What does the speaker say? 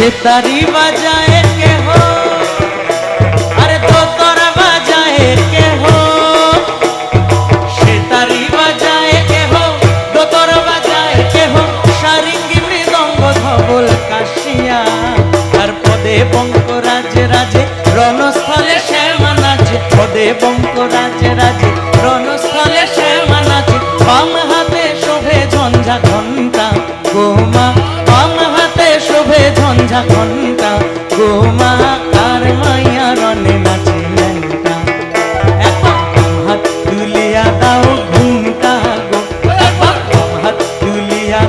সে তারি বাজায় কেহ আরে দোতর বাজায় কেহ সে তারি বাজায় কেহ দোতর বাজায় কেহ সারিঙ্গি মৃদঙ্গ ধবল কাশিয়া আর পদে বঙ্ক রাজে রাজে রণস্থলে শ্যামা নাচে পদে বঙ্ক রাজে রাজে রণস্থলে শ্যামা নাচে বাম হাতে শোভে ঝঞ্ঝা ঘণ্টা গোমা বাম হাতে শোভে ঝঞ্ঝা ঘণ্টা, গোমা আর মাইয়া রনে নাচে ল্যাংটা। একক হাত তুলিয়া দাও ঘুমটা গো। একক হাত তুলিয়া